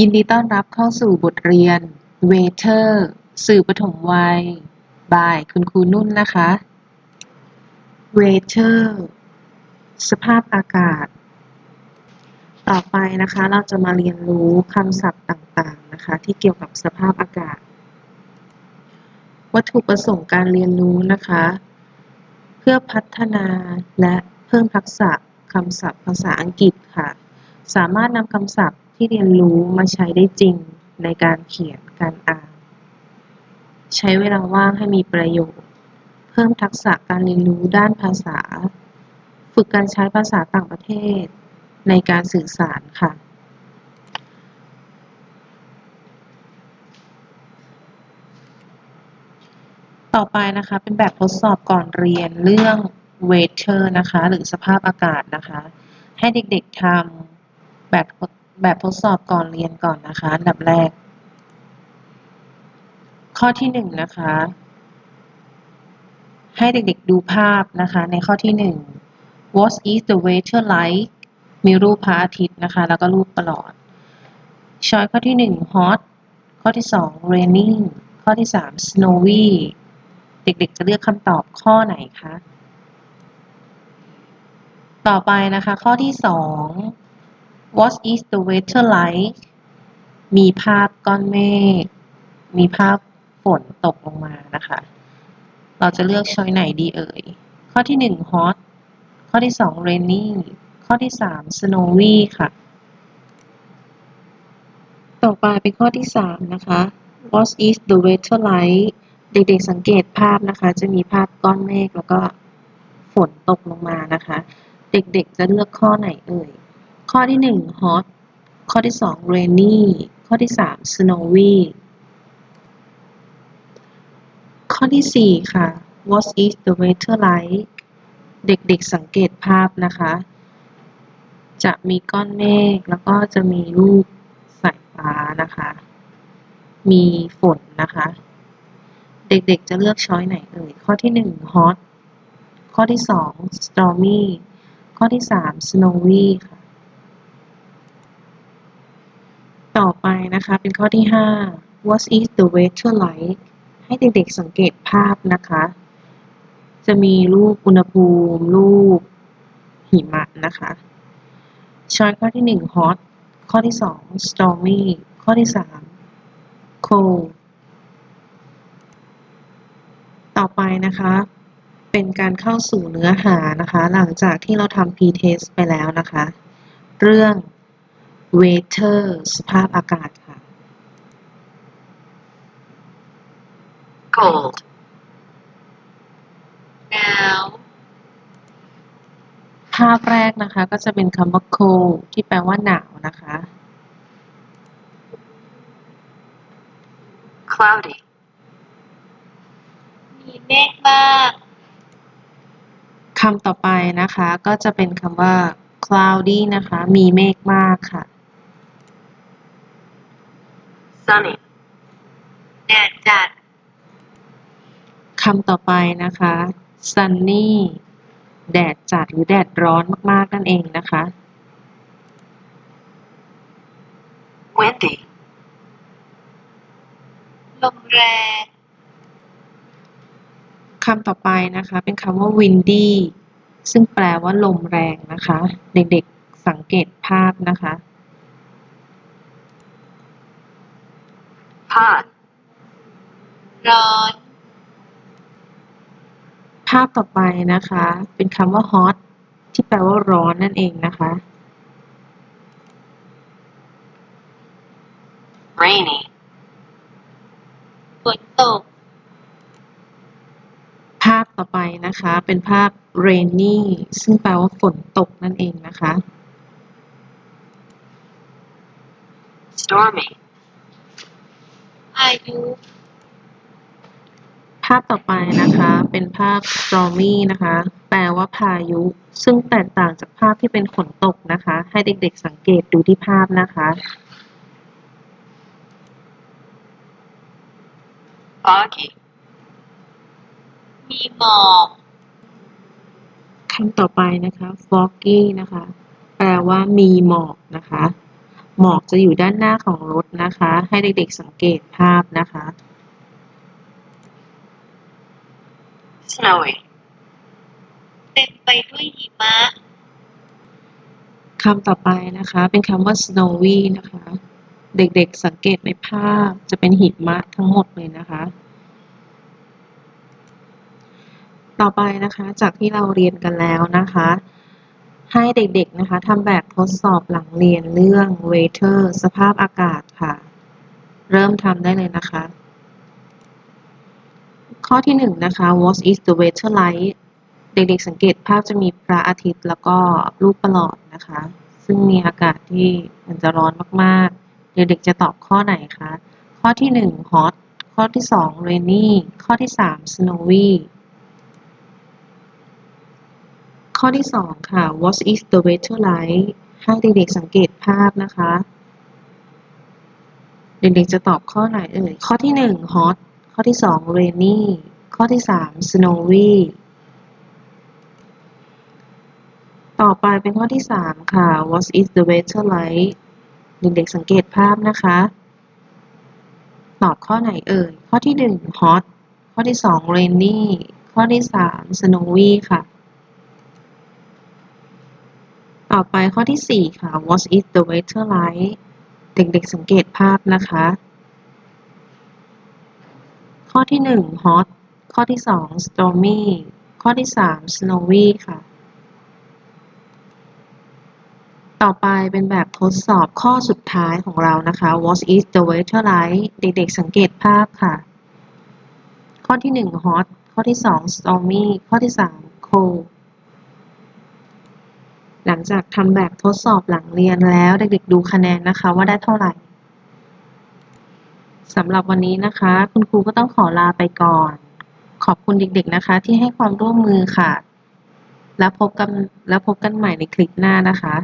ยินดีต้อนรับเข้าสู่บทเรียน Weather สื่อปฐมวัย by คุณครูนุ่นนะคะ Weather สภาพอากาศ ต่อไปนะคะเราจะมาเรียนรู้คำศัพท์ต่างๆนะคะที่เกี่ยวกับสภาพอากาศ วัตถุประสงค์การเรียนรู้นะคะ เพื่อพัฒนาและเพิ่มทักษะคำศัพท์ภาษาอังกฤษค่ะ สามารถนำคำศัพท์ ที่เรียนรู้มาใช้ได้จริงในการเขียนการอ่าน ใช้เวลาว่างให้มีประโยชน์ เพิ่มทักษะการเรียนรู้ด้านภาษา ฝึกการใช้ภาษาต่างประเทศ ในการสื่อสารค่ะ ต่อไปนะคะเป็นแบบทดสอบก่อนเรียนเรื่อง weather นะคะ หรือสภาพอากาศนะคะ ให้เด็กๆทำแบบทด แบบทดสอบก่อนเรียนก่อนนะคะ อันดับแรก ข้อที่หนึ่งนะคะ ให้เด็กๆดูภาพนะคะ ในข้อที่หนึ่ง What is the weather like มีรูปพระอาทิตย์นะคะ แล้วก็รูปประหลอด ช้อยข้อที่หนึ่ง hot ข้อที่สอง raining ข้อที่สาม snowy เด็กๆจะเลือกคำตอบข้อไหนคะ ต่อไปนะคะ ข้อที่สอง What is the weather like มีภาพก้อนเมฆ มีภาพฝนตกลงมานะคะ เราจะเลือกช้อยไหนดีเอ่ย ข้อที่หนึ่ง hot ข้อที่สอง rainy ข้อที่สาม snowy ค่ะ ต่อไปเป็นข้อที่สามนะคะ What is the weather like เด็กๆสังเกตภาพนะคะ จะมีภาพก้อนเมฆแล้วก็ฝนตกลงมานะคะ เด็กๆจะเลือกข้อไหนเอ่ย ข้อที่หนึ่ง hot ข้อที่สอง rainy ข้อที่สาม snowy ข้อที่สี่ค่ะ What is the weather like เด็กๆสังเกตภาพนะคะ จะมีก้อนเมฆแล้วก็จะมีรูปสายฟ้านะคะ มีฝนนะคะ เด็กๆจะเลือกช้อยไหนเอ่ย ข้อที่หนึ่ง hot ข้อที่สอง stormy ข้อที่สาม snowy ค่ะ ต่อไปนะคะ เป็นข้อที่ห้า What is the weather like ให้เด็กๆสังเกตภาพนะคะ จะมีรูปอุณหภูมิรูปหิมะนะคะ ช้อยข้อที่หนึ่ง hot ข้อที่สอง stormy ข้อที่สาม cold ต่อไปนะคะ เป็นการเข้าสู่เนื้อหานะคะ หลังจากที่เราทำ p-test ไปแล้วนะคะ เรื่อง weather สภาพอากาศค่ะ cold, หนาวภาพแรกนะคะก็จะเป็นคำว่า cold ที่แปลว่าหนาวนะคะ cloudy, มีเมฆมากคำต่อไปนะคะก็จะเป็นคำว่า cloudy นะคะ มีเมฆมากค่ะ sunny, แดดจัดคำต่อไปนะคะ sunny แดดจัดหรือแดดร้อนมากๆนั่นเองนะคะ windy, ลมแรงคำต่อไปนะคะเป็นคำว่า windy ซึ่งแปลว่าลมแรงนะคะ เด็กๆสังเกตภาพนะคะ hot, ร้อน ภาพต่อไปนะคะ เป็นคำว่า hot ที่แปลว่าร้อนนั่นเองนะคะ rainy, ฝนตก ภาพต่อไปนะคะ เป็นภาพ rainy ซึ่งแปลว่าฝนตกนั่นเองนะคะ stormy, พายุ ภาพต่อไปนะคะ เป็นภาพ stormy นะคะ แปลว่าพายุ ซึ่งแตกต่างจากภาพที่เป็นฝนตกนะคะ ให้เด็กๆสังเกตดูที่ภาพนะคะ foggy, มีหมอกคำต่อไปนะคะ foggy นะคะ แปลว่ามีหมอกนะคะ หมอกจะอยู่ด้านหน้าของรถนะคะ ให้เด็กๆสังเกตภาพนะคะ snowy, เต็มไปด้วยหิมะคำต่อไปนะคะ เป็นคำว่า snowy นะคะ เด็กๆสังเกตในภาพจะเป็นหิมะทั้งหมดเลยนะคะ ต่อไปนะคะจากที่เราเรียนกันแล้วนะคะ ให้เด็กๆนะคะทำแบบทดสอบหลังเรียนเรื่อง weather สภาพอากาศค่ะ เริ่มทำได้เลยนะคะ ข้อที่หนึ่งนะคะ what is the weather like เด็กๆสังเกตภาพจะมีพระอาทิตย์แล้วก็ลูกประหลอดนะคะ ซึ่งมีอากาศที่มันจะร้อนมากๆ เด็กๆจะตอบข้อไหนคะ ข้อที่หนึ่ง hot ข้อที่สอง rainy ข้อที่สาม snowy ข้อที่สองค่ะ what is the weather like ให้เด็กๆสังเกตภาพนะคะ เด็กๆจะตอบข้อไหนเอ่ย ข้อที่หนึ่ง hot ข้อที่สอง rainy ข้อที่สาม snowy ต่อไปเป็นข้อที่สามค่ะ what is the weather like เด็กๆสังเกตภาพนะคะ ตอบข้อไหนเอ่ย ข้อที่หนึ่ง hot ข้อที่สอง rainy ข้อที่สาม snowy ค่ะ ต่อไปข้อที่สี่ค่ะ what is the weather like เด็กๆสังเกตภาพนะคะ ข้อที่หนึ่ง hot ข้อที่สอง stormy ข้อที่สาม snowy ค่ะ ต่อไปเป็นแบบทดสอบข้อสุดท้ายของเรานะคะ what is the weather like เด็กๆสังเกตภาพค่ะ ข้อที่หนึ่ง hot ข้อที่สอง stormy ข้อที่สาม cold หลังจากทำแบบทดสอบหลังเรียนแล้วเด็กๆดูคะแนนนะคะว่าได้เท่าไหร่สำหรับวันนี้นะคะ คุณครูก็ต้องขอลาไปก่อน ขอบคุณเด็กๆนะคะ ที่ให้ความร่วมมือค่ะ แล้วพบกันแล้วพบกันใหม่ในคลิปหน้านะคะ